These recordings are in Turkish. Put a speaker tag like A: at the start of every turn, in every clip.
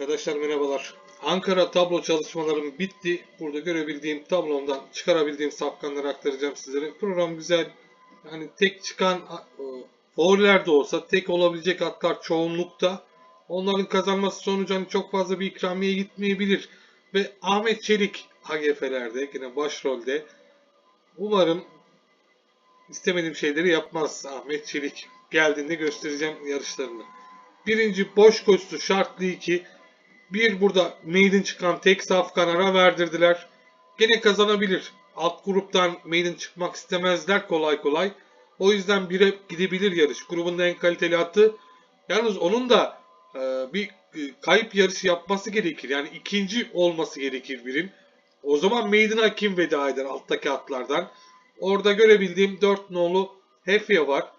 A: Arkadaşlar merhabalar. Ankara tablo çalışmalarım bitti. Burada görebildiğim tablomdan çıkarabildiğim safkanları aktaracağım sizlere. Program güzel. Yani tek çıkan e, favoriler de olsa tek olabilecek atlar çoğunlukta. Onların kazanması sonucu hani çok fazla bir ikramiye gitmeyebilir. Ve Ahmet Çelik AGF'lerde yine başrolde. Umarım istemediğim şeyleri yapmaz Ahmet Çelik. Geldiğinde göstereceğim yarışlarını. Birinci boş koşusu şartlı 2. Bir burada maiden çıkan tek safkan ara verdirdiler. Gene kazanabilir. Alt gruptan maiden çıkmak istemezler kolay kolay. O yüzden bire gidebilir yarış. Grubun en kaliteli atı. Yalnız onun da e, bir e, kayıp yarışı yapması gerekir. Yani ikinci olması gerekir birin. O zaman Maiden'a kim veda eder alttaki atlardan? Orada görebildiğim 4 nolu Hefya var.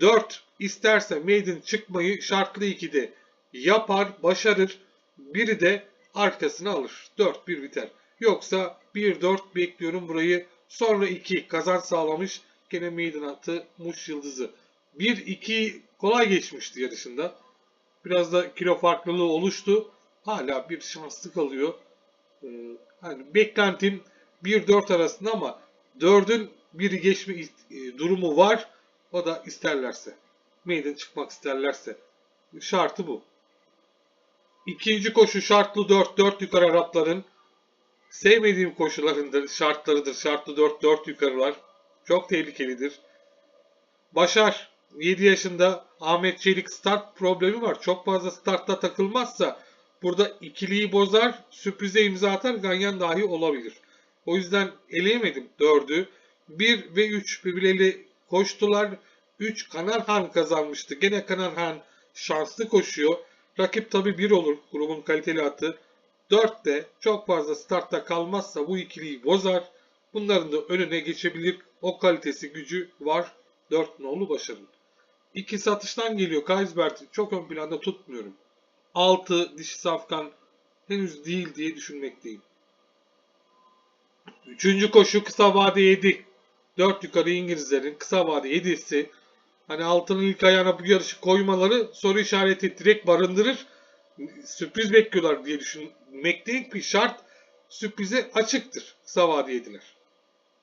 A: 4 isterse Maiden çıkmayı şartlı 2'de yapar, başarır. Biri de arkasına alır. 4-1 biter. Yoksa 1-4 bekliyorum burayı. Sonra 2 kazanç sağlamış. Gene Maiden atı Muş Yıldızı. 1-2 kolay geçmişti yarışında. Biraz da kilo farklılığı oluştu. Hala bir şanslı kalıyor. Ee, hani beklentim 1-4 arasında ama 4'ün biri geçme e, durumu var. O da isterlerse. Maiden çıkmak isterlerse. Şartı bu. İkinci koşu şartlı 4, 4 yukarı Arapların. Sevmediğim koşularındır, şartlarıdır. Şartlı 4, 4 yukarılar. Çok tehlikelidir. Başar 7 yaşında Ahmet Çelik start problemi var. Çok fazla startta takılmazsa burada ikiliyi bozar, sürprize imza atar, ganyan dahi olabilir. O yüzden eleyemedim 4'ü. 1 ve 3 birbirleriyle koştular. 3 Kanarhan kazanmıştı. Gene Kanarhan şanslı koşuyor. Rakip tabi 1 olur grubun kaliteli atı. 4 de çok fazla startta kalmazsa bu ikiliyi bozar. Bunların da önüne geçebilir. O kalitesi gücü var. 4 nolu başarın. İki satıştan geliyor. Kaisbert'i çok ön planda tutmuyorum. 6 dişi safkan henüz değil diye düşünmekteyim. Üçüncü koşu kısa vade 7. 4 yukarı İngilizlerin kısa vade 7'si hani altının ilk ayağına bu yarışı koymaları soru işareti direkt barındırır. Sürpriz bekliyorlar diye düşünmekteyim ki şart sürprize açıktır kısa vade 7'ler.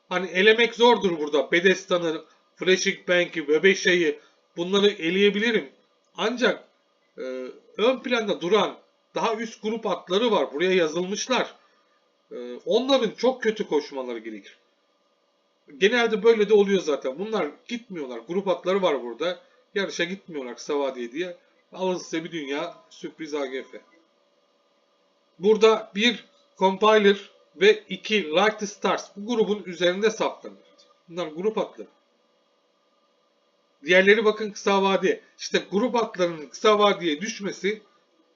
A: Hani elemek zordur burada. Bedestan'ı, Flashing Bank'i, Bebeşe'yi bunları eleyebilirim. Ancak e, ön planda duran daha üst grup atları var. Buraya yazılmışlar. E, onların çok kötü koşmaları gerekir. Genelde böyle de oluyor zaten. Bunlar gitmiyorlar. Grup atları var burada. Yarışa gitmiyorlar kısa vadeye diye. Alın size bir dünya sürpriz AGF. Burada bir compiler ve iki Light Stars bu grubun üzerinde saplanır. Bunlar grup atları. Diğerleri bakın kısa vade. İşte grup atlarının kısa vadeye düşmesi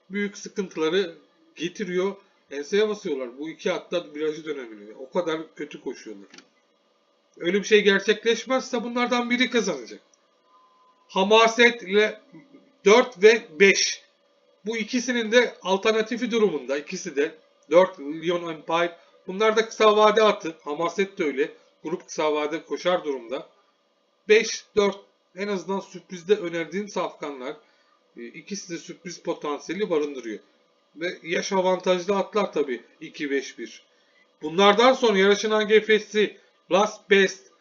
A: büyük sıkıntıları getiriyor. Enseye basıyorlar. Bu iki atlar virajı dönebiliyor. O kadar kötü koşuyorlar. Öyle bir şey gerçekleşmezse bunlardan biri kazanacak. Hamaset ile 4 ve 5. Bu ikisinin de alternatifi durumunda. İkisi de 4 Lyon Empire. Bunlar da kısa vade atı. Hamaset de öyle. Grup kısa vade koşar durumda. 5, 4 en azından sürprizde önerdiğim safkanlar. E, İkisi de sürpriz potansiyeli barındırıyor. Ve yaş avantajlı atlar tabi 2-5-1. Bunlardan sonra yarışın AGF'si Last Best,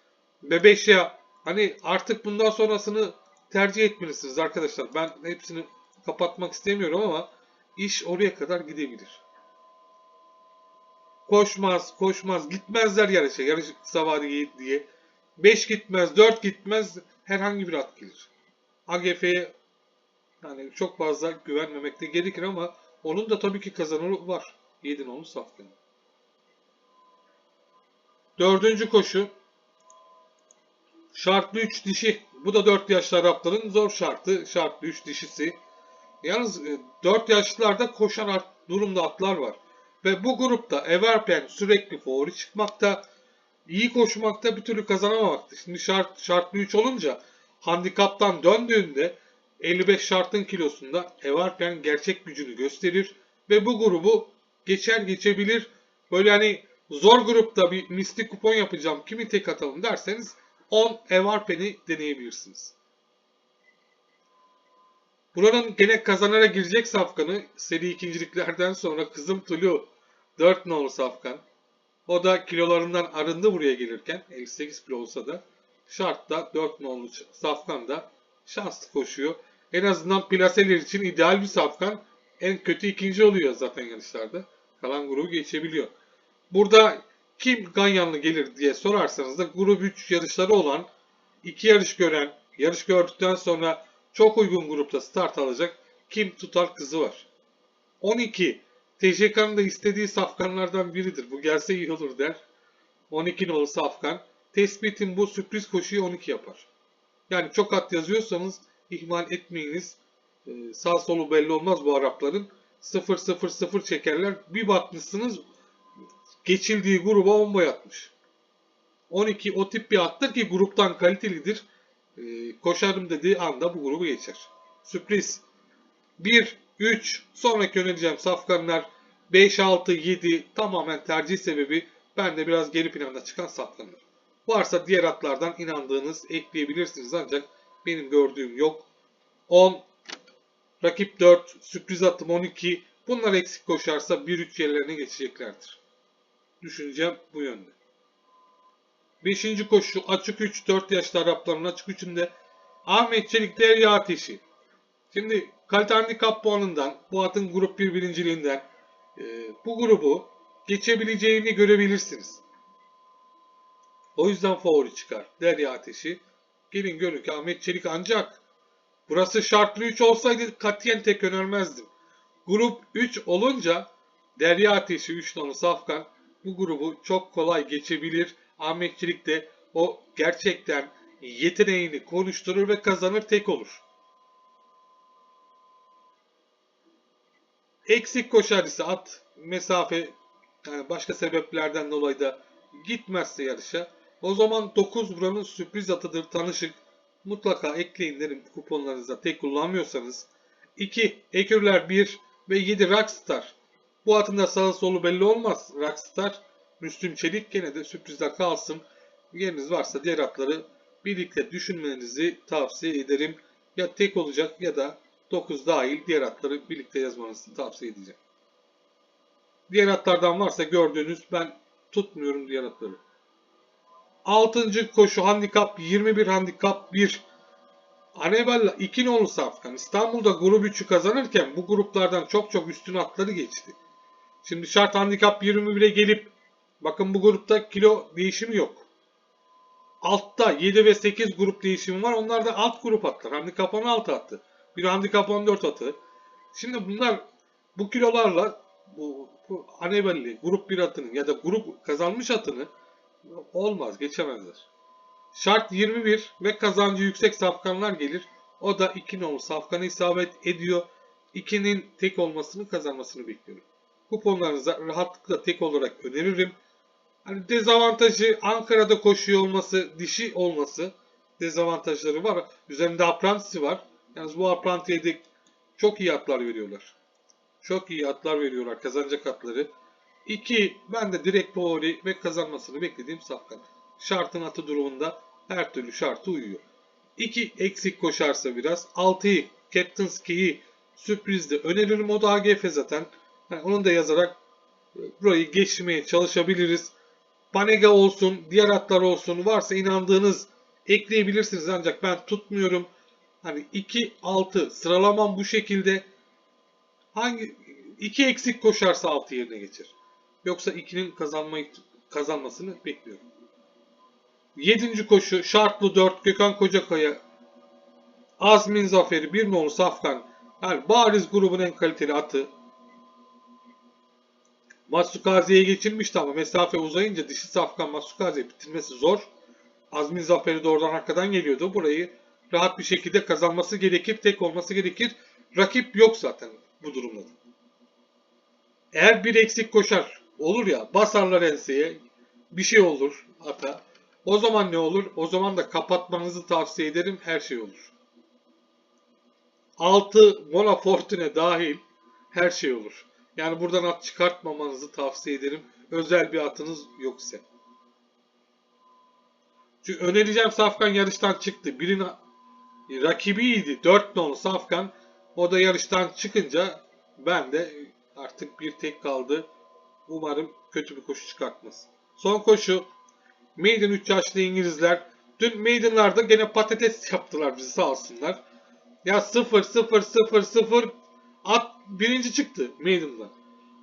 A: Bebeşya hani artık bundan sonrasını tercih etmelisiniz arkadaşlar. Ben hepsini kapatmak istemiyorum ama iş oraya kadar gidebilir. Koşmaz, koşmaz, gitmezler yarışa. Yarış kısa vadeli diye. 5 gitmez, 4 gitmez herhangi bir at gelir. AGF'ye yani çok fazla güvenmemekte gerekir ama onun da tabii ki kazanırı var. 7 nolu safkanın. Dördüncü koşu. Şartlı 3 dişi. Bu da 4 yaşlı Arapların zor şartı. Şartlı 3 dişisi. Yalnız 4 e, yaşlılarda koşan durumda atlar var. Ve bu grupta Everpen sürekli favori çıkmakta. iyi koşmakta bir türlü kazanamamakta. Şimdi şart, şartlı 3 olunca handikaptan döndüğünde 55 şartın kilosunda Everpen gerçek gücünü gösterir. Ve bu grubu geçer geçebilir. Böyle hani zor grupta bir mistik kupon yapacağım kimi tek atalım derseniz 10 Evarpen'i deneyebilirsiniz. Buranın gene kazanara girecek safkanı seri ikinciliklerden sonra Kızım Tulu 4 nolu safkan. O da kilolarından arındı buraya gelirken 58 kilo olsa da şartta 4 nolu safkan da şanslı koşuyor. En azından plaseler için ideal bir safkan. En kötü ikinci oluyor zaten yarışlarda. Kalan grubu geçebiliyor. Burada kim Ganyanlı gelir diye sorarsanız da grup 3 yarışları olan iki yarış gören, yarış gördükten sonra çok uygun grupta start alacak Kim Tutar kızı var. 12. TJK'nın da istediği safkanlardan biridir. Bu gelse iyi olur der. 12 nolu safkan. Tespitin bu sürpriz koşuyu 12 yapar. Yani çok at yazıyorsanız ihmal etmeyiniz. Ee, sağ solu belli olmaz bu Arapların. 0-0-0 çekerler. Bir bakmışsınız geçildiği gruba 10 boy atmış. 12 o tip bir attır ki gruptan kalitelidir. Ee, koşarım dediği anda bu grubu geçer. Sürpriz. 1, 3, sonraki önereceğim safkanlar 5, 6, 7 tamamen tercih sebebi bende biraz geri planda çıkan safkanlar. Varsa diğer atlardan inandığınız ekleyebilirsiniz ancak benim gördüğüm yok. 10, rakip 4, sürpriz atım 12. Bunlar eksik koşarsa 1-3 yerlerine geçeceklerdir. Düşüncem bu yönde. 5. koşu açık 3 4 yaşlı Arapların açık 3'ünde Ahmet Çelik Derya Ateşi. Şimdi kalite handikap puanından bu atın grup 1 birinciliğinden e, bu grubu geçebileceğini görebilirsiniz. O yüzden favori çıkar Derya Ateşi. Gelin görün ki Ahmet Çelik ancak burası şartlı 3 olsaydı katiyen tek önermezdim. Grup 3 olunca Derya Ateşi 3 nolu Safkan bu grubu çok kolay geçebilir. Ahmet Çelik de o gerçekten yeteneğini konuşturur ve kazanır tek olur. Eksik koşar ise at mesafe yani başka sebeplerden dolayı da gitmezse yarışa o zaman 9 buranın sürpriz atıdır tanışık. Mutlaka ekleyin derim kuponlarınızda tek kullanmıyorsanız. 2. Ekürler 1 ve 7 Rockstar. Bu atın da sağı solu belli olmaz. Rockstar, Müslüm Çelik gene de sürprizler kalsın. Yeriniz varsa diğer atları birlikte düşünmenizi tavsiye ederim. Ya tek olacak ya da 9 dahil diğer atları birlikte yazmanızı tavsiye edeceğim. Diğer atlardan varsa gördüğünüz ben tutmuyorum diğer atları. 6. koşu handikap 21 handikap 1. Anebella 2 nolu Safkan İstanbul'da grup 3'ü kazanırken bu gruplardan çok çok üstün atları geçti. Şimdi şart handikap 21'e gelip bakın bu grupta kilo değişimi yok. Altta 7 ve 8 grup değişimi var. Onlar da alt grup atlar. Handikap 16 attı. Bir handikap 14 atı. Şimdi bunlar bu kilolarla bu, bu Anebelli grup 1 atının ya da grup kazanmış atını olmaz geçemezler. Şart 21 ve kazancı yüksek safkanlar gelir. O da 2 nolu safkana isabet ediyor. 2'nin tek olmasını kazanmasını bekliyorum. Kuponlarınıza rahatlıkla tek olarak öneririm. Hani dezavantajı Ankara'da koşuyor olması, dişi olması dezavantajları var. Üzerinde aprantisi var. Yalnız bu aprantiye de çok iyi atlar veriyorlar. Çok iyi atlar veriyorlar kazanacak atları. 2. Ben de direkt favori ve kazanmasını beklediğim safkan. Şartın atı durumunda her türlü şartı uyuyor. 2. Eksik koşarsa biraz. 6'yı Captain Ski'yi sürprizde öneririm. O da AGF zaten. Yani onu da yazarak e, burayı geçmeye çalışabiliriz. Panega olsun, diğer atlar olsun varsa inandığınız ekleyebilirsiniz ancak ben tutmuyorum. Hani 2 6 sıralamam bu şekilde. Hangi 2 eksik koşarsa 6 yerine geçer. Yoksa 2'nin kazanmayı kazanmasını bekliyorum. 7. koşu şartlı 4 Gökhan Kocakaya Azmin Zaferi 1 nolu Safkan yani bariz grubun en kaliteli atı Matsukaze'ye geçilmişti ama mesafe uzayınca dişi Safkan Matsukaze'yi bitirmesi zor. Azmin Zaferi de oradan arkadan geliyordu. Burayı rahat bir şekilde kazanması gerekir. Tek olması gerekir. Rakip yok zaten bu durumda. Eğer bir eksik koşar olur ya basarlar enseye bir şey olur ata. O zaman ne olur? O zaman da kapatmanızı tavsiye ederim. Her şey olur. 6 Mona Fortune dahil her şey olur. Yani buradan at çıkartmamanızı tavsiye ederim. Özel bir atınız yok ise. Çünkü önereceğim Safkan yarıştan çıktı. Birinin rakibiydi. 4 nolu Safkan. O da yarıştan çıkınca ben de artık bir tek kaldı. Umarım kötü bir koşu çıkartmaz. Son koşu Maiden 3 yaşlı İngilizler. Dün Maiden'larda gene patates yaptılar bizi sağ olsunlar. Ya 0 0 0 0 at birinci çıktı Maiden'da.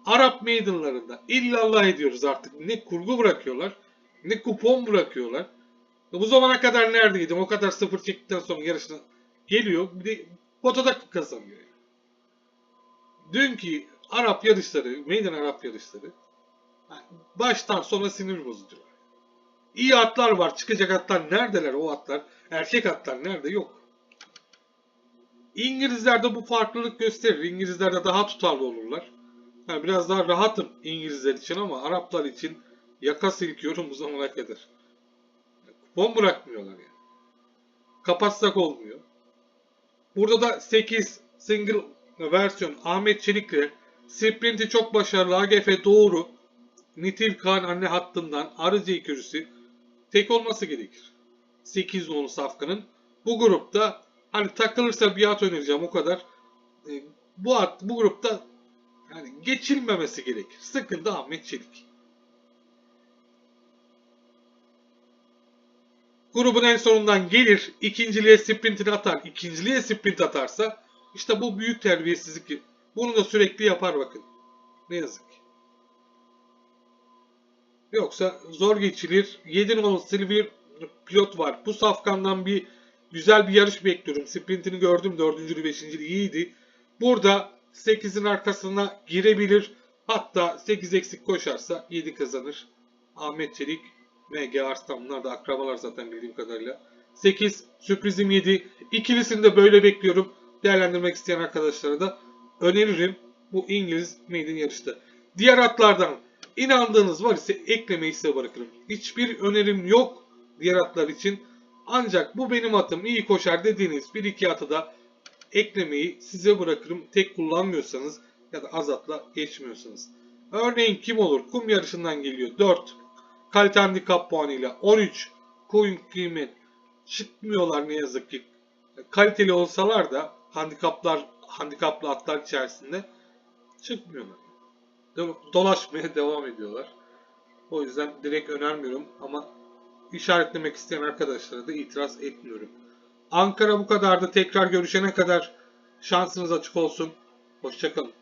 A: Arap Maiden'larında illallah ediyoruz artık. Ne kurgu bırakıyorlar ne kupon bırakıyorlar. Ya Bu zamana kadar neredeydim? O kadar sıfır çektikten sonra yarışına geliyor. Bir de potada kazanıyor. Dünkü Arap yarışları, meydan Arap yarışları baştan sona sinir bozucular. İyi atlar var. Çıkacak atlar neredeler o atlar? Erkek atlar nerede? Yok. İngilizlerde bu farklılık gösterir. İngilizlerde daha tutarlı olurlar. Yani biraz daha rahatım İngilizler için ama Araplar için yaka silkiyorum bu zamana kadar. Kupon bırakmıyorlar yani. Kapatsak olmuyor. Burada da 8 single versiyon Ahmet Çelik'le Sprint'i çok başarılı AGF doğru Nitil Kaan anne hattından Arıcı ikilisi tek olması gerekir. 8 nolu safkanın. Bu grupta hani takılırsa bir at önereceğim o kadar. E, bu at bu grupta yani geçilmemesi gerekir. Sıkıntı Ahmet Çelik. Grubun en sonundan gelir, ikinciliğe sprintini atar, ikinciliğe sprint atarsa işte bu büyük terbiyesizlik. Bunu da sürekli yapar bakın. Ne yazık. Yoksa zor geçilir. 7 numaralı Silver pilot var. Bu safkandan bir güzel bir yarış bekliyorum. Sprintini gördüm. 4. 5. iyiydi. Burada 8'in arkasına girebilir. Hatta 8 eksik koşarsa 7 kazanır. Ahmet Çelik, MG Arslan bunlar da akrabalar zaten bildiğim kadarıyla. 8 sürprizim 7. İkilisini de böyle bekliyorum. Değerlendirmek isteyen arkadaşlara da öneririm bu İngiliz maiden yarışta. Diğer atlardan inandığınız var ise eklemeyi size bırakırım. Hiçbir önerim yok diğer atlar için. Ancak bu benim atım iyi koşar dediğiniz bir iki atı da eklemeyi size bırakırım. Tek kullanmıyorsanız ya da az atla geçmiyorsanız. Örneğin kim olur? Kum yarışından geliyor. 4 kalite handikap puanıyla 13 coin kıymet çıkmıyorlar ne yazık ki. Kaliteli olsalar da handikaplar handikaplı atlar içerisinde çıkmıyorlar. Do- Dolaşmaya devam ediyorlar. O yüzden direkt önermiyorum ama işaretlemek isteyen arkadaşlara da itiraz etmiyorum. Ankara bu kadardı. Tekrar görüşene kadar şansınız açık olsun. Hoşçakalın.